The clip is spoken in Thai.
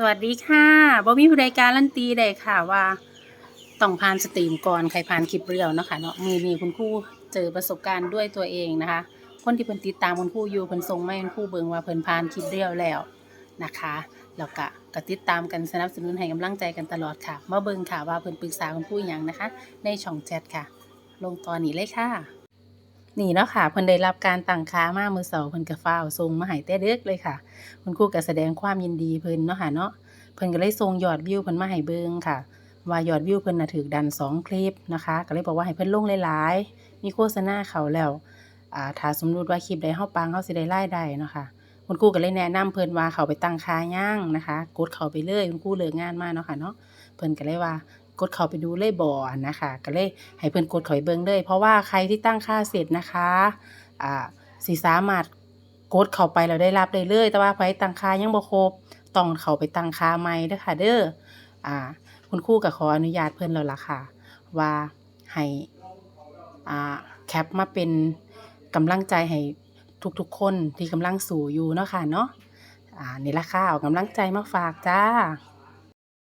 สวัสดีค่ะบ่มีผู้ใดการันตีได้ค่ะว่า ต้องผ่านสตรีมก่อนใครผ่านคลิปเรียวเนาะค่ะเนาะมือนี้คุณครูเจอประสบการณ์ด้วยตัวเองนะคะ คนที่เพิ่นติดตามคุณครูอยู่เพิ่นส่งมาคุณครูเบิ่งว่าเพิ่นผ่านคลิปเรียวแล้วนะคะแล้วก็กติดตามกันสนับสนุนให้กำลังใจกันตลอดค่ะมาเบิ่งค่ะว่าเพิ่นปรึกษาคุณครูหยังนะคะ ในช่องแชทค่ะ ลงตอนนี้เลยค่ะ นี่เนาะค่ะเพิ่นได้รับการตั้งค่ามามือเสาร์เพิ่นก็ฟ้าวส่งมาให้แต่เด็กเลยค่ะ คุณครูก็แสดงความยินดีเพิ่นเนาะค่ะเนาะเพิ่นก็เลยส่งยอดวิวเพิ่นมาให้เบิ่งค่ะ ว่ายอดวิวเพิ่นน่ะถูกดันสองคลิปนะคะ ก็เลยบอกว่าให้เพิ่นลงหลายๆ มีโฆษณาเขาแล้วอ่าถ้าสมมุติว่าคลิปใดเฮาปังเฮาสิได้รายได้เนาะค่ะคุณครูก็เลยแนะนำเพิ่นว่าเขาไปตั้งค่าย่างนะคะ กดเขาไปเลยคุณครูเลิกงานมาเนาะค่ะเนาะเพิ่นก็เลยว่า กดเข้าไปดูเลยบ่นะคะ ก็เลยให้เพิ่นกดเข้าไปเบิ่งเลย เพราะว่าใครที่ตั้งค่าเสร็จนะคะอ่าสิสามารถกดเข้าไปแล้วได้รับได้เลย แต่ว่าไผตั้งค่ายังบ่ครบต้องเข้าไปตั้งค่าใหม่เด้อค่ะ เด้ออ่า คุณครูก็ขออนุญาตเพิ่นแล้วล่ะค่ะ ว่าให้อ่าแคปมาเป็นกำลังใจให้ทุกๆคนที่กำลังสู้อยู่เนาะค่ะเนาะอ่านี่ละค่ะเอากำลังใจมาฝากจ้า